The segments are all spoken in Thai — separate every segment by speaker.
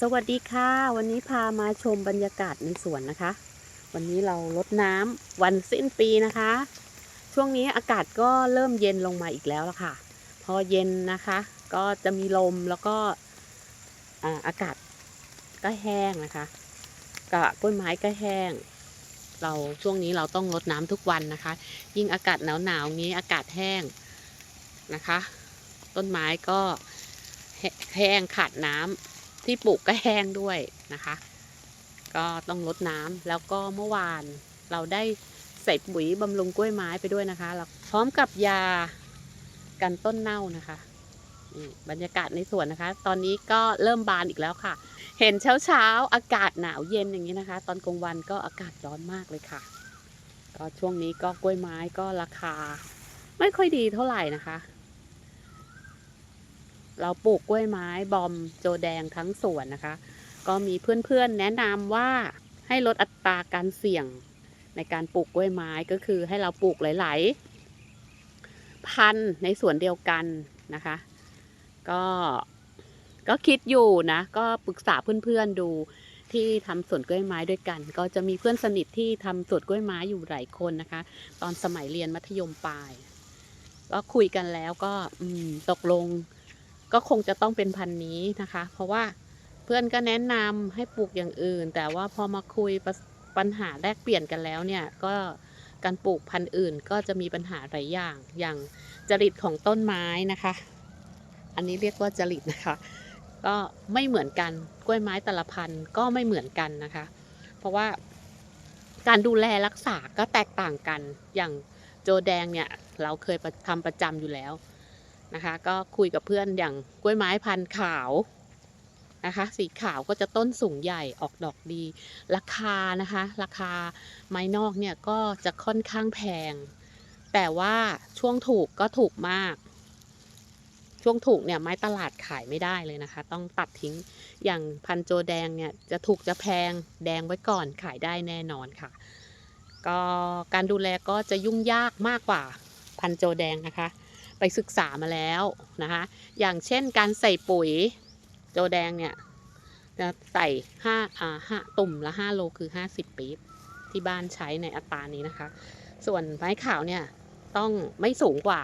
Speaker 1: สวัสดีค่ะ วันนี้พามาชมบรรยากาศในสวนนะคะ วันนี้เราลดน้ำวันสิ้นปีนะคะ ช่วงนี้อากาศก็เริ่มเย็นลงมาอีกแล้วละค่ะ พอเย็นนะคะ ก็จะมีลมแล้วก็อากาศก็แห้งนะคะกะต้นไม้ก็แห้ง เราช่วงนี้เราต้องลดน้ำทุกวันนะคะ ยิ่งอากาศหนาวๆนี้อากาศแห้งนะคะ ต้นไม้ก็แหแห้งขาดน้ำ ที่ปลูกก็แห้งด้วยนะคะ ก็ต้องลดน้ำแล้วก็เมื่อวานเราได้ใส่ปุ๋ยบำรุงกล้วยไม้ไปด้วยนะคะแล้วพร้อมกับยากันต้นเน่านะคะบรรยากาศในสวนนะคะ ตอนนี้ก็เริ่มบานอีกแล้วค่ะ เห็นเช้าเช้าๆอากาศหนาวเย็นอย่างนี้นะคะ ตอนกลางวันก็อากาศร้อนมากเลยค่ะ ก็ช่วงนี้ก็กล้วยไม้ก็ราคา ไม่ค่อยดีเท่าไหร่นะคะ เราปลูกกล้วยไม้บอมโจแดงทั้งสวนนะคะ ก็มีเพื่อนๆแนะนำว่าให้ลดอัตราการเสี่ยงในการปลูกกล้วยไม้ก็คือให้เราปลูกหลายๆ พันในสวนเดียวกันนะคะ ก็ก็คิดอยู่นะ ก็ปรึกษาเพื่อนๆดูที่ทำสวนกล้วยไม้ด้วยกัน ก็จะมีเพื่อนสนิทที่ทำสวนกล้วยไม้อยู่หลายคนนะคะ ตอนสมัยเรียนมัธยมปลาย ก็คุยกันแล้วก็ตกลง ก็คงจะต้องเป็นพันธุ์นี้นะคะ เพราะว่าเพื่อนก็แนะนำให้ปลูกอย่างอื่น แต่ว่าพอมาคุยปปัญหาแลกเปลี่ยนกันแล้วเนี่ยก็การปลูกพันธุ์อื่นก็จะมีปัญหาหลายอย่างอย่างจริตของต้นไม้นะคะ อันนี้เรียกว่าจริตนะคะ ก็ไม่เหมือนกันกล้วยไม้แต่ละพันธุ์ก็ไม่เหมือนกันนะคะ เพราะว่าการดูแลรักษาก็แตกต่างกันอย่างโจแดงเนี่ยเราเคยทำประจำอยู่แล้ว นะคะ ก็คุยกับเพื่อนอย่างกล้วยไม้พันธุ์ขาวนะคะ สีขาวก็จะต้นสูงใหญ่ออกดอกดี ราคานะคะ ราคาไม้นอกเนี่ยก็จะค่อนข้างแพง แต่ว่าช่วงถูกก็ถูกมาก ช่วงถูกเนี่ยไม้ตลาดขายไม่ได้เลยนะคะ ต้องตัดทิ้งอย่างพันโจแดงเนี่ยจะถูกจะแพงแดงไว้ก่อนขายได้แน่นอนค่ะ ก็การดูแลก็จะยุ่งยากมากกว่าพันโจแดงนะคะ ไปศึกษามาแล้วนะคะ อย่างเช่นการใส่ปุ๋ยโจแดงเนี่ยจะใส่ห้าอ่าห้าตุ่มละห้าโลคือห้าสิบปี๊บที่บ้านใช้ในอัตรานี้นะคะ ส่วนไม้ขาวเนี่ยต้องไม่สูงกว่า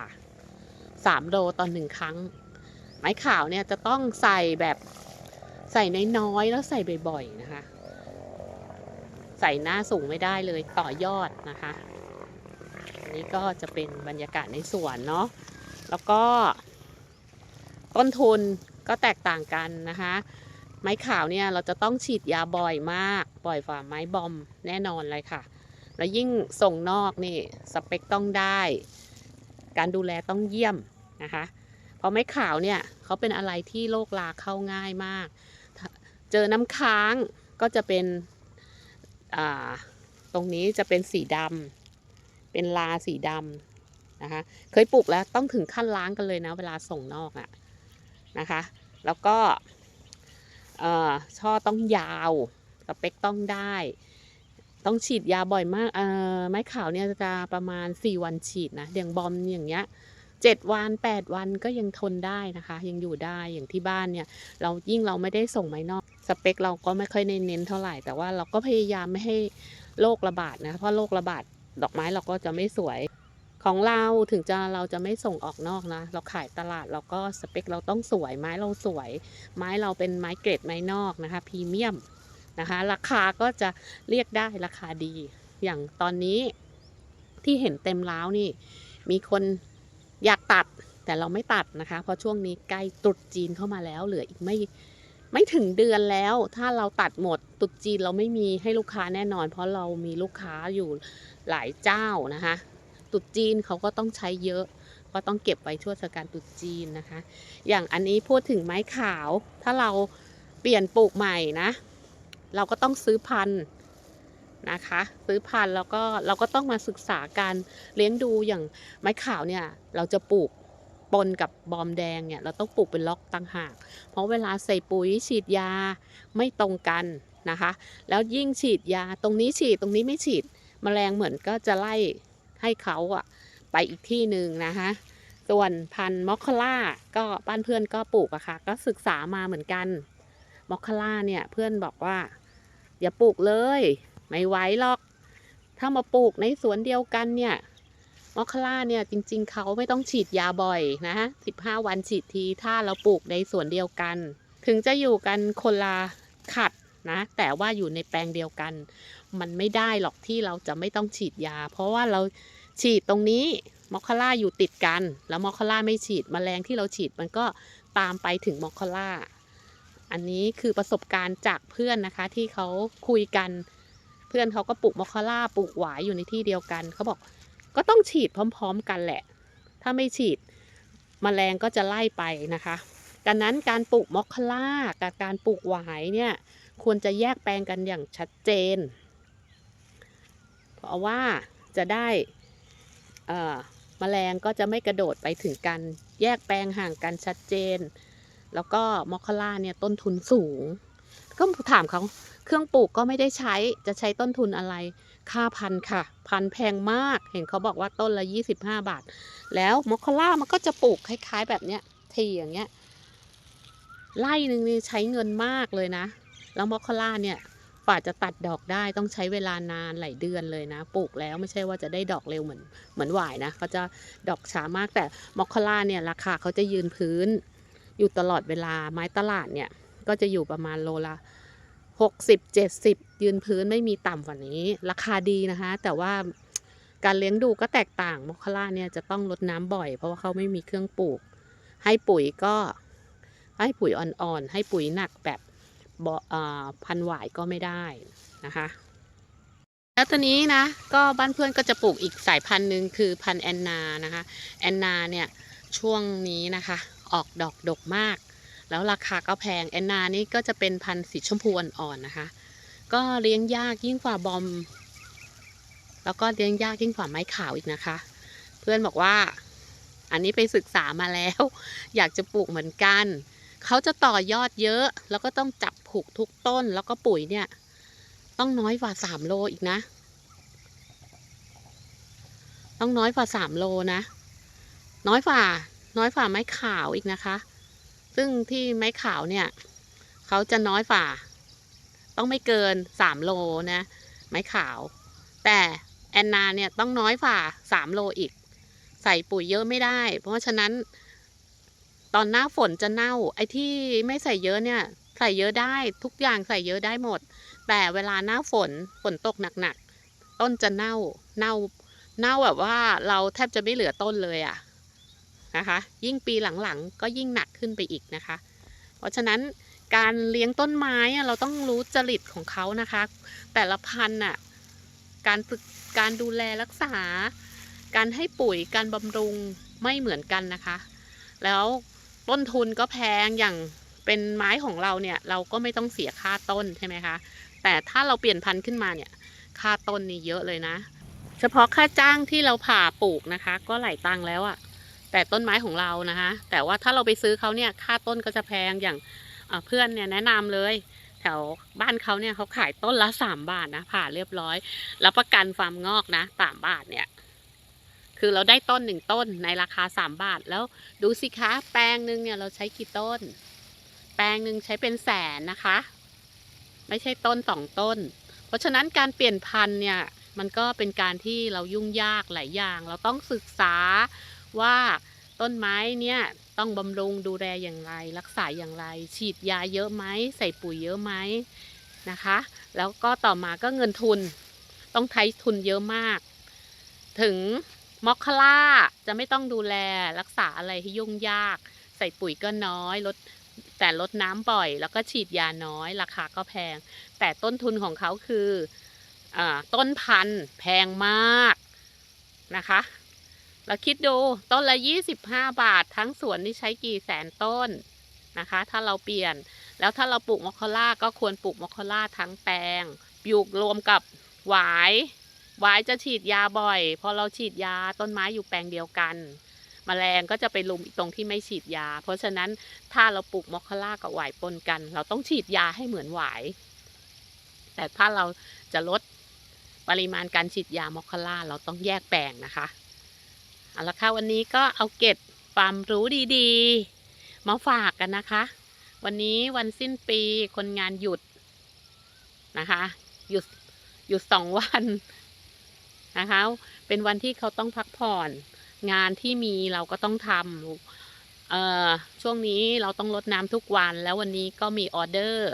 Speaker 1: สามโลต่อหนึ่งครั้ง ไม้ขาวเนี่ยจะต้องใส่แบบใส่น้อยๆแล้วใส่บ่อยๆนะคะ ใส่หน้าสูงไม่ได้เลยต่อยอดนะคะ อันนี้ก็จะเป็นบรรยากาศในสวนเนาะ แล้วก็ต้นทุนก็แตกต่างกันนะคะ ไม้ขาวเนี่ยเราจะต้องฉีดยาบ่อยมาก บ่อยกว่าไม้บอมแน่นอนเลยค่ะ แล้วยิ่งส่งนอกนี่สเปคต้องได้ การดูแลต้องเยี่ยมนะคะ เพราะไม้ขาวเนี่ยเขาเป็นอะไรที่โรคราเข้าง่ายมาก เจอน้ำค้างก็จะเป็นตรงนี้จะเป็นสีดำเป็นลาสีดำ นะคะ เคยปลูกแล้วต้องถึงขั้นล้างกันเลยนะ เวลาส่งนอกอะนะคะ แล้วก็ช่อต้องยาวสเปคต้องได้ ต้องฉีดยาบ่อยมากไม้ขาวเนี่ยจะประมาณ 4 วันฉีดนะอย่างบอมอย่างเงี้ยเจ็ดวัน8วันก็ยังทนได้นะคะ ยังอยู่ได้อย่างที่บ้านเนี่ย เรายิ่งเราไม่ได้ส่งไม้นอกสเปคเราก็ไม่ค่อยเน้นเท่าไหร่ แต่ว่าเราก็พยายามไม่ให้โรคระบาดนะเพราะโรคระบาดดอกไม้เราก็จะไม่สวย ของเราถึงจะเราจะไม่ส่งออกนอกนะ เราขายตลาดเราก็สเปคเราต้องสวยไม้เราสวย ไม้เราเป็นไม้เกรดไม้นอกนะคะพรีเมียมนะคะ ราคาก็จะเรียกได้ราคาดี อย่างตอนนี้ที่เห็นเต็มร้าวนี่ มีคนอยากตัดแต่เราไม่ตัดนะคะ เพราะช่วงนี้ใกล้ตรุษจีนเข้ามาแล้ว เหลืออีกไม่ไม่ถึงเดือนแล้ว ถ้าเราตัดหมดตรุษจีนเราไม่มีให้ลูกค้าแน่นอน เพราะเรามีลูกค้าอยู่หลายเจ้านะคะ ตรุษจีนเขาก็ต้องใช้เยอะ ก็ต้องเก็บไว้ช่วงเทศกาลตรุษจีนนะคะ อย่างอันนี้พูดถึงไม้ขาว ถ้าเราเปลี่ยนปลูกใหม่นะ เราก็ต้องซื้อพันธุ์นะคะ ซื้อพันธุ์แล้วก็เราก็ต้องมาศึกษาการเลี้ยงดูอย่างไม้ขาวเนี่ยเราจะปลูกปนกับบอมแดงเนี่ยเราต้องปลูกเป็นล็อกต่างหาก เพราะเวลาใส่ปุ๋ยฉีดยาไม่ตรงกันนะคะ แล้วยิ่งฉีดยาตรงนี้ฉีดตรงนี้ไม่ฉีดแมลงเหมือนก็จะไล่ ให้เขาอะไปอีกที่หนึ่งนะคะ ส่วนพันธุ์มอคคาล่าก็บ้านเพื่อนก็ปลูกอะค่ะ ก็ศึกษามาเหมือนกันมอคคาร่าเนี่ยเพื่อนบอกว่า อย่าปลูกเลย ไม่ไหวหรอก ถ้ามาปลูกในสวนเดียวกันเนี่ยมอคคาร่าเนี่ยจริง ๆเขาไม่ต้องฉีดยาบ่อยนะฮะสิบห้าวันฉีดทีถ้าเราปลูกในสวนเดียวกัน ถึงจะอยู่กันคนละขัดนะ แต่ว่าอยู่ในแปลงเดียวกัน มันไม่ได้หรอกที่เราจะไม่ต้องฉีดยา เพราะว่าเราฉีดตรงนี้มอคคาร่าอยู่ติดกัน แล้วมอคคาร่าไม่ฉีดแมลงที่เราฉีดมันก็ตามไปถึงมอคคาร่าอันนี้คือประสบการณ์จากเพื่อนนะคะที่เขาคุยกัน เพื่อนเขาก็ปลูกมอคคาร่าปลูกหวายอยู่ในที่เดียวกันเขาบอกก็ต้องฉีดพร้อม ๆ กันแหละ ถ้าไม่ฉีดมแมลงก็จะไล่ไปนะคะดังนั้นการปลูกมอคคาร่ากับการปลูกหวายเนี่ยควรจะแยกแปลงกันอย่างชัดเจน เพราะว่าจะได้เอ่อแมลงก็จะไม่กระโดดไปถึงกัน แยกแปลงห่างกันชัดเจน แล้วก็มอคคาร่าเนี่ยต้นทุนสูง ก็ถามเขาเครื่องปลูกก็ไม่ได้ใช้จะใช้ต้นทุนอะไร ค่าพันค่ะ พันแพงมากเห็นเขาบอกว่าต้นละ 25 บาท แล้วมอคคาร่ามันก็จะปลูกคล้ายๆ แบบเนี้ยทีอย่างเงี้ยไร่หนึ่งนี่ใช้เงินมากเลยนะ แล้วมอคคาร่าเนี่ย ฝ่าจะตัดดอกได้ต้องใช้เวลานานหลายเดือนเลยนะ ปลูกแล้วไม่ใช่ว่าจะได้ดอกเร็วเหมือนเหมือนหวายนะเขาจะดอกช้ามากแต่มอคคาร่าเนี่ยราคาเขาจะยืนพื้น อยู่ตลอดเวลาไม้ตลาดเนี่ยก็จะอยู่ประมาณโลละหกสิบเจ็ดสิบยืนพื้นไม่มีต่ำกว่านี้ ราคาดีนะคะ แต่ว่าการเลี้ยงดูก็แตกต่างมอคคาร่าเนี่ยจะต้องรดน้ำบ่อย เพราะว่าเขาไม่มีเครื่องปลูก ให้ปุ๋ยก็ให้ปุ๋ยอ่อนๆให้ปุ๋ยหนักแบบ พันหวายก็ไม่ได้นะคะ แล้วตอนนี้นะก็บ้านเพื่อนก็จะปลูกอีกสายพันธุ์หนึ่งคือพันแอนนานะคะแอนนาเนี่ยช่วงนี้นะคะออกดอกดกมาก แล้วราคาก็แพงแอนนานี่ก็จะเป็นพันธุ์สีชมพูอ่อนๆนะคะ ก็เลี้ยงยากยิ่งกว่าบอม แล้วก็เลี้ยงยากยิ่งกว่าไม้ขาวอีกนะคะ เพื่อนบอกว่าอันนี้ไปศึกษามาแล้ว อยากจะปลูกเหมือนกัน เขาจะต่อยอดเยอะ แล้วก็ต้องจับผูกทุกต้น แล้วก็ปุ๋ยเนี่ย ต้องน้อยกว่าสามโลอีกนะ ต้องน้อยกว่าสามโลนะ น้อยกว่า น้อยกว่าไม้ขาวอีกนะคะ ซึ่งที่ไม้ขาวเนี่ย เขาจะน้อยกว่า ต้องไม่เกินสามโลนะ ไม้ขาว แต่แอนนาเนี่ยต้องน้อยกว่าสามโลอีก ใส่ปุ๋ยเยอะไม่ได้ เพราะฉะนั้น ตอนหน้าฝนจะเน่า ไอ้ที่ไม่ใส่เยอะเนี่ย ใส่เยอะได้ทุกอย่างใส่เยอะได้หมด แต่เวลาหน้าฝนฝนตกหนักๆต้นจะเน่าเน่าเน่าแบบว่าเราแทบจะไม่เหลือต้นเลยอะนะคะ ยิ่งปีหลังๆ ก็ยิ่งหนักขึ้นไปอีกนะคะ เพราะฉะนั้นการเลี้ยงต้นไม้อะเราต้องรู้จริตของเขานะคะ แต่ละพันธุ์น่ะการฝึกการดูแลรักษา การให้ปุ๋ยการบำรุงไม่เหมือนกันนะคะ แล้ว ต้นทุนก็แพงอย่างเป็นไม้ของเราเนี่ย เราก็ไม่ต้องเสียค่าต้นใช่ไหมคะ แต่ถ้าเราเปลี่ยนพันธุ์ขึ้นมาเนี่ย ค่าต้นนี่เยอะเลยนะ เฉพาะค่าจ้างที่เราผ่าปลูกนะคะ ก็หลายตังแล้วอะแต่ต้นไม้ของเรานะคะ แต่ว่าถ้าเราไปซื้อเขาเนี่ยค่าต้นก็จะแพงอย่างเพื่อนเนี่ยแนะนำเลย แถวบ้านเขาเนี่ยเขาขายต้นละสามบาทนะผ่าเรียบร้อยแล้วประกันฟาร์มงอกนะสามบาทเนี่ย คือเราได้ต้นหนึ่งต้นในราคาสามบาท แล้วดูสิคะแปลงหนึ่งเนี่ยเราใช้กี่ต้น แปลงหนึ่งใช้เป็นแสนนะคะ ไม่ใช่ต้นสองต้น เพราะฉะนั้นการเปลี่ยนพันธุ์เนี่ยมันก็เป็นการที่เรายุ่งยากหลายอย่าง เราต้องศึกษาว่าต้นไม้เนี่ยต้องบำรุงดูแลอย่างไร รักษาอย่างไร ฉีดยาเยอะไหมใส่ปุ๋ยเยอะไหมนะคะ แล้วก็ต่อมาก็เงินทุน ต้องใช้ทุนเยอะมาก ถึง มอคคาร่าจะไม่ต้องดูแลรักษาอะไรที่ยุ่งยาก ใส่ปุ๋ยก็น้อยลดแต่ลดน้ำบ่อย แล้วก็ฉีดยาน้อย ราคาก็แพง แต่ต้นทุนของเขาคืออต้นพันธุ์แพงมากนะคะ เราคิดดูต้นละ 25 บาท ทั้งสวนนี่ใช้กี่แสนต้นนะคะ ถ้าเราเปลี่ยนแล้วถ้าเราปลูกมอคคาร่าก็ควรปลูกมอคคาร่าทั้งแปลงปลูกรวมกับหวาย หวายจะฉีดยาบ่อย พอเราฉีดยาต้นไม้อยู่แปลงเดียวกันแมลงก็จะไปลุมตรงที่ไม่ฉีดยา เพราะฉะนั้นถ้าเราปลูกมอคคาร่ากับหวายปนกัน เราต้องฉีดยาให้เหมือนหวาย แต่ถ้าเราจะลดปริมาณการฉีดยามอคคาร่าเราต้องแยกแปลงนะคะเอาละค่ะวันนี้ก็เอาเก็บความรู้ดีๆ มาฝากกันนะคะ วันนี้วันสิ้นปีคนงานหยุดนะคะ หยุดหยุดสองวัน นะคะ เป็นวันที่เขาต้องพักผ่อน งานที่มีเราก็ต้องทำเอ่อช่วงนี้เราต้องลดน้ำทุกวัน แล้ววันนี้ก็มีออเดอร์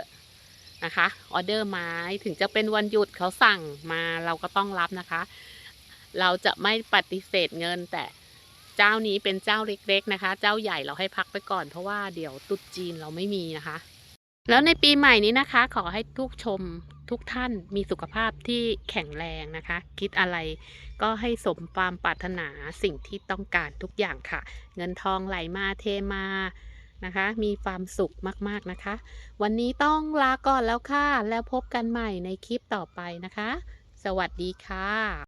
Speaker 1: นะคะออเดอร์ไม้ถึงจะเป็นวันหยุดเขาสั่งมาเราก็ต้องรับนะคะ เราจะไม่ปฏิเสธเงิน แต่เจ้านี้เป็นเจ้าเล็ก ๆ นะคะ เจ้าใหญ่เราให้พักไปก่อนเพราะว่าเดี๋ยวตรุษจีนเราไม่มีนะคะ แล้วในปีใหม่นี้นะคะ ขอให้ทุกชมทุกท่านมีสุขภาพที่แข็งแรงนะคะ คิดอะไรก็ให้สมความปรารถนาสิ่งที่ต้องการทุกอย่างค่ะ เงินทองไหลมาเทมานะคะ มีความสุขมากๆนะคะ วันนี้ต้องลาก่อนแล้วค่ะ แล้วพบกันใหม่ในคลิปต่อไปนะคะ สวัสดีค่ะ